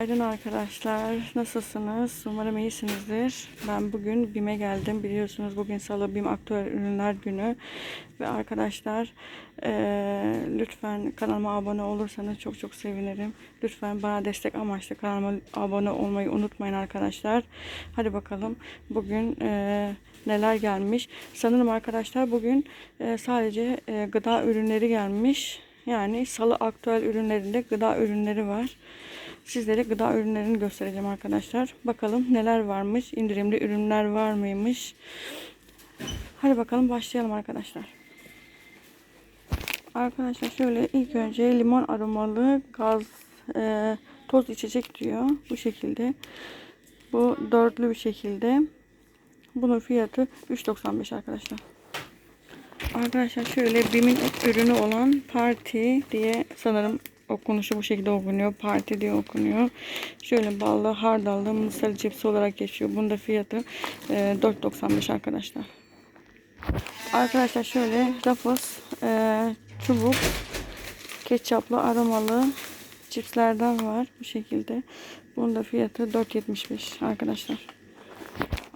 Günaydın arkadaşlar. Nasılsınız? Umarım iyisinizdir. Ben bugün BİM'e geldim. Biliyorsunuz bugün Salı BİM Aktüel Ürünler Günü. Ve arkadaşlar eee, lütfen kanalıma abone olursanız çok çok sevinirim. Lütfen bana destek amaçlı kanalıma abone olmayı unutmayın arkadaşlar. Hadi bakalım bugün eee, neler gelmiş. Sanırım arkadaşlar bugün eee, sadece eee, gıda ürünleri gelmiş. Yani Salı Aktüel ürünlerinde gıda ürünleri var. Sizlere gıda ürünlerini göstereceğim arkadaşlar. Bakalım neler varmış. indirimli ürünler var mıymış. Hadi bakalım başlayalım arkadaşlar. Arkadaşlar şöyle ilk önce limon aromalı gaz e, toz içecek diyor. Bu şekilde. Bu dörtlü bir şekilde. Bunun fiyatı 3.95 arkadaşlar. Arkadaşlar şöyle BİM'in ürünü olan Party diye sanırım okunuşu bu şekilde okunuyor. Party diye okunuyor. Şöyle ballı, hardallı, mısır cipsi olarak geçiyor. Bunda fiyatı e, 4.95 arkadaşlar. Arkadaşlar şöyle Ruffles e, çubuk ketçaplı aromalı cipslerden var bu şekilde. Bunun da fiyatı 4.75 arkadaşlar.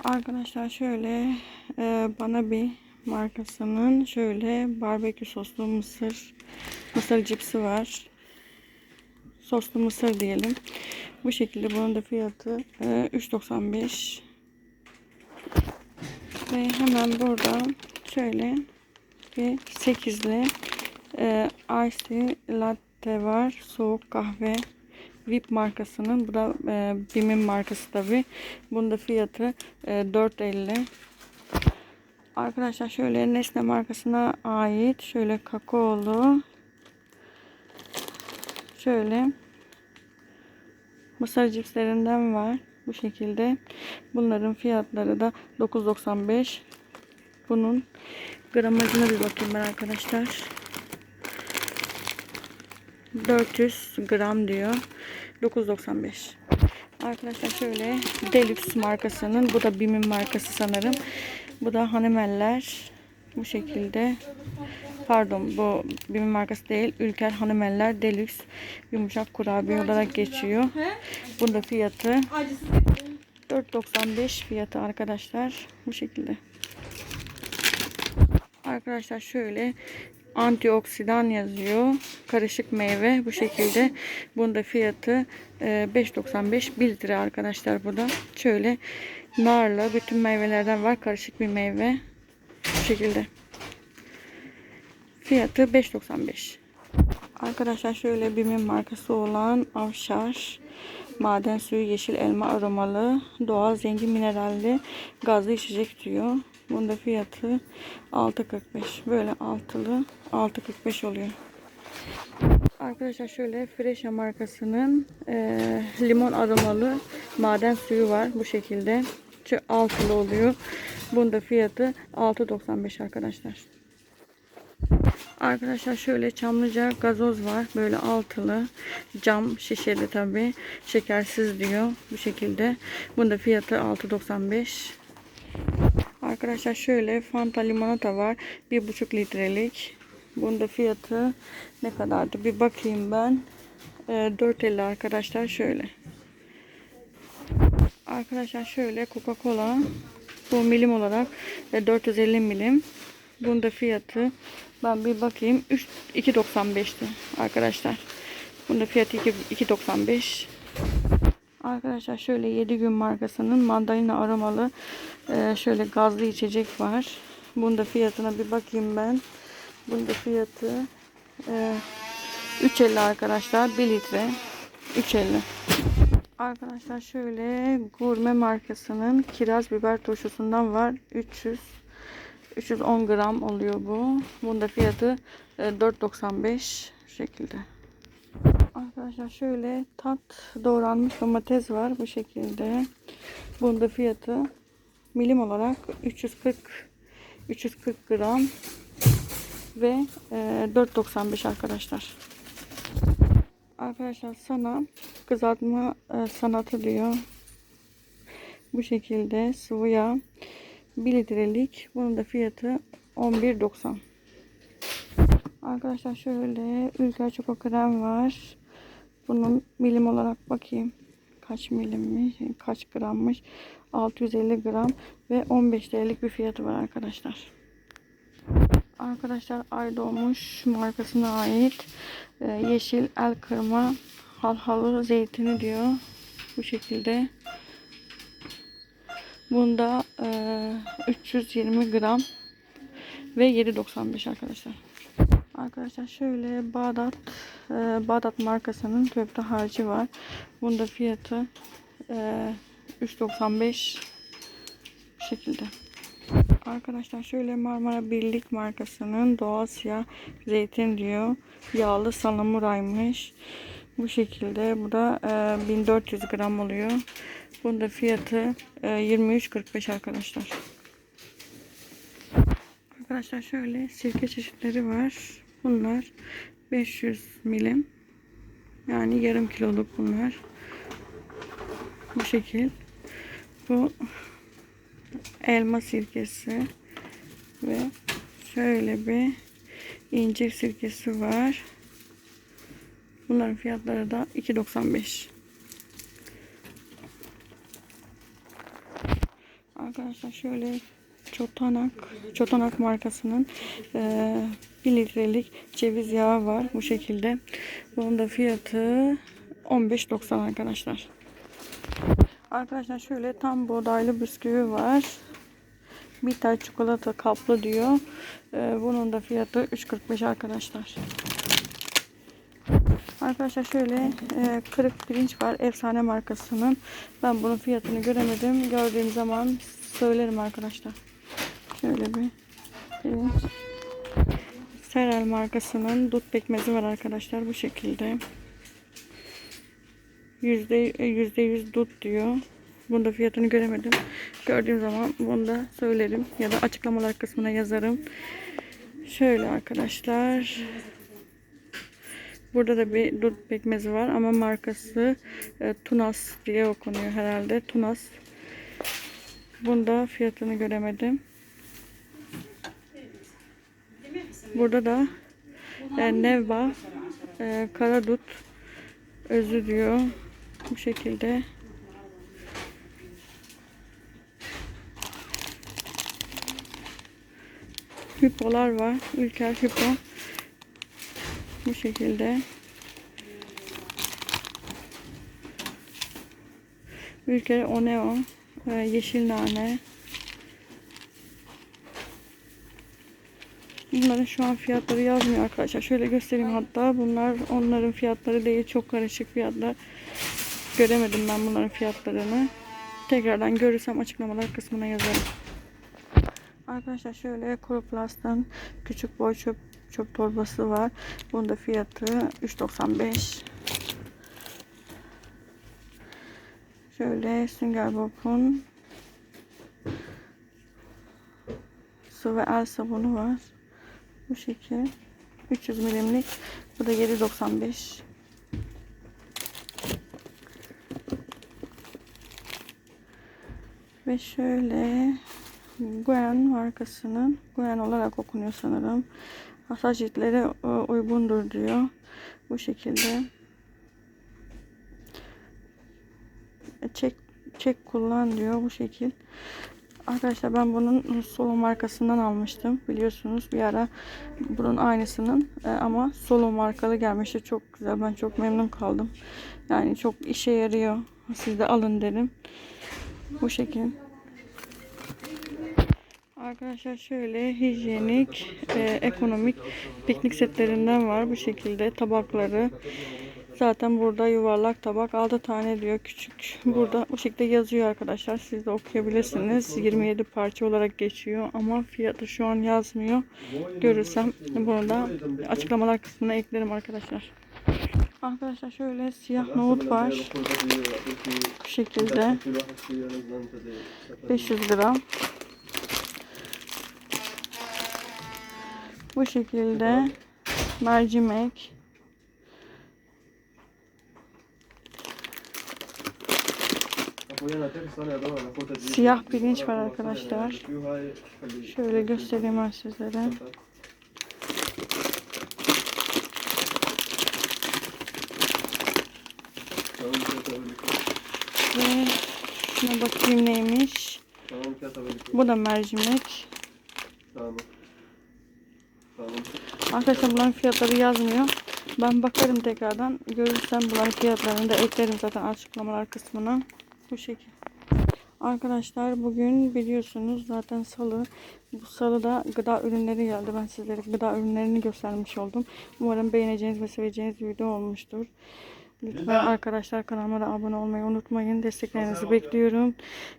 Arkadaşlar şöyle e, bana bir markasının şöyle barbekü soslu mısır mısır cipsi var. Soslu mısır diyelim. Bu şekilde bunun da fiyatı e, 3.95 ve hemen burada şöyle bir 8'li e, ice latte var. Soğuk kahve VIP markasının. Bu da e, BİM'in markası tabi. Bunun da fiyatı e, 4.50 Arkadaşlar şöyle Nesne markasına ait şöyle kakaolu şöyle mısır cipslerinden var. Bu şekilde. Bunların fiyatları da 9.95 bunun gramajına bir bakayım ben arkadaşlar. 400 gram diyor. 9.95 Arkadaşlar şöyle Deluxe markasının bu da BİM'in markası sanırım. Bu da Hanımeller bu şekilde pardon bu BİM'in markası değil Ülker Hanımeller Deluxe yumuşak kurabiye olarak geçiyor bunda fiyatı 4.95 fiyatı arkadaşlar bu şekilde arkadaşlar şöyle antioksidan yazıyor. Karışık meyve bu şekilde. Bunda fiyatı e, 5.95 1 lira arkadaşlar bu da. Şöyle narlı bütün meyvelerden var. Karışık bir meyve. Bu şekilde. Fiyatı 5.95. Arkadaşlar şöyle BİM'in markası olan Avşar maden suyu yeşil elma aromalı doğal zengin mineralli gazlı içecek diyor. Bunda fiyatı 6.45. Böyle altılı 6.45 oluyor. Arkadaşlar şöyle Fresha markasının e, limon aromalı maden suyu var bu şekilde. Şu altılı oluyor. Bunda fiyatı 6.95 arkadaşlar. Arkadaşlar şöyle Çamlıca gazoz var. Böyle altılı cam şişeli tabi. Şekersiz diyor. Bu şekilde. Bunda fiyatı 6.95. Arkadaşlar şöyle Fanta limonata var. 1.5 litrelik. Bunda fiyatı ne kadardı? Bir bakayım ben. E, 4.50 arkadaşlar şöyle. Arkadaşlar şöyle Coca-Cola bu milim olarak e, 450 milim. Bunda fiyatı ben bir bakayım 3 2.95'ti arkadaşlar. Bunda fiyatı 2.95. Arkadaşlar şöyle 7 gün markasının mandalina aromalı e, şöyle gazlı içecek var. Bunda fiyatına bir bakayım ben. Bunda fiyatı e, 3.50 arkadaşlar 1 litre 3.50 Arkadaşlar şöyle gurme markasının kiraz biber turşusundan var 300 310 gram oluyor bu. Bunda fiyatı e, 4.95 şekilde. Arkadaşlar şöyle tat doğranmış domates var bu şekilde. Bunda fiyatı milim olarak 340 340 gram ve e, 4.95 arkadaşlar. Arkadaşlar sana kızartma e, sanatı diyor. Bu şekilde sıvı yağ 1 litrelik. Bunun da fiyatı 11.90. Arkadaşlar şöyle Ülker Çoko Krem var. Bunun milim olarak bakayım. kaç milimmiş, kaç grammış? 650 gram ve 15 TL'lik bir fiyatı var arkadaşlar. Arkadaşlar Ay Doğmuş markasına ait e, yeşil el kırma halhalı zeytini diyor. Bu şekilde. Bunda e, 320 gram ve 7.95 arkadaşlar. Arkadaşlar şöyle Bağdat e, Bağdat markasının köfte harcı var. Bunda fiyatı e, 3.95 bu şekilde. Arkadaşlar şöyle Marmara Birlik markasının doğal siyah zeytin diyor. Yağlı salamuraymış. Bu şekilde. Bu da e, 1400 gram oluyor. Bunda fiyatı e, 23.45 arkadaşlar. Arkadaşlar şöyle sirke çeşitleri var. Bunlar 500 milim. Yani yarım kiloluk bunlar. Bu şekil. Bu elma sirkesi ve şöyle bir incir sirkesi var. Bunların fiyatları da 2.95. Arkadaşlar şöyle Çotanak, Çotanak markasının e, 1 litrelik ceviz yağı var bu şekilde. Bunun da fiyatı 15.90 arkadaşlar. Arkadaşlar şöyle tam buğdaylı bisküvi var. Bitter çikolata kaplı diyor. E, bunun da fiyatı 3.45 arkadaşlar. Arkadaşlar şöyle e, kırık pirinç var. Efsane markasının. Ben bunun fiyatını göremedim. Gördüğüm zaman söylerim arkadaşlar. Şöyle bir pirinç. Serel markasının dut pekmezi var arkadaşlar. Bu şekilde. Yüzde, yüzde yüz dut diyor. Bunda fiyatını göremedim. Gördüğüm zaman bunu da söylerim. Ya da açıklamalar kısmına yazarım. Şöyle arkadaşlar. Burada da bir dut pekmezi var ama markası e, Tunas diye okunuyor herhalde. Tunas. Bunda fiyatını göremedim. Burada da e, Nevba e, Karadut özü diyor. Bu şekilde. Hüpolar var. Ülker Hüpo. Bu şekilde. Ülker Oneo. e, Yeşil nane. Bunların şu an fiyatları yazmıyor arkadaşlar. Şöyle göstereyim hatta. Bunlar onların fiyatları değil. Çok karışık fiyatlar. Göremedim ben bunların fiyatlarını. Tekrardan görürsem açıklamalar kısmına yazarım. Arkadaşlar şöyle Koroplast'ın küçük boy çöp çöp torbası var. Bunun da fiyatı 3.95. Şöyle Sünger Bob'un su ve el sabunu var. Bu şekil. 300 milimlik. Bu da 7.95. Ve şöyle Guen markasının Guen olarak okunuyor sanırım. Masaj ciltleri e, uygundur diyor. Bu şekilde. E, Çek çek kullan diyor bu şekil. Arkadaşlar ben bunun Solo markasından almıştım. Biliyorsunuz bir ara bunun aynısının e, ama Solo markalı gelmişti. Çok güzel. Ben çok memnun kaldım. Yani çok işe yarıyor. Siz de alın derim. Bu şekil. Arkadaşlar şöyle hijyenik, e, ekonomik piknik setlerinden var. Bu şekilde tabakları. Zaten burada yuvarlak tabak 6 tane diyor küçük. Burada bu şekilde yazıyor arkadaşlar. Siz de okuyabilirsiniz. 27 parça olarak geçiyor ama fiyatı şu an yazmıyor. Görürsem bunu da açıklamalar kısmına eklerim arkadaşlar. Arkadaşlar şöyle siyah nohut var. Bu şekilde 500 gram. Bu şekilde mercimek. Siyah pirinç var arkadaşlar. Şöyle göstereyim ben sizlere. Şuna bakayım neymiş. Bu da mercimek. Tamam. Arkadaşlar bunların fiyatları yazmıyor. Ben bakarım tekrardan. Görürsem bunların fiyatlarını da eklerim zaten açıklamalar kısmına. Bu şekil. Arkadaşlar bugün biliyorsunuz zaten salı. Bu salıda gıda ürünleri geldi. Ben sizlere gıda ürünlerini göstermiş oldum. Umarım beğeneceğiniz ve seveceğiniz bir video olmuştur. Lütfen arkadaşlar kanalıma da abone olmayı unutmayın. Desteklerinizi bekliyorum.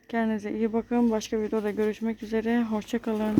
Kendinize iyi bakın. Başka videoda görüşmek üzere. Hoşçakalın.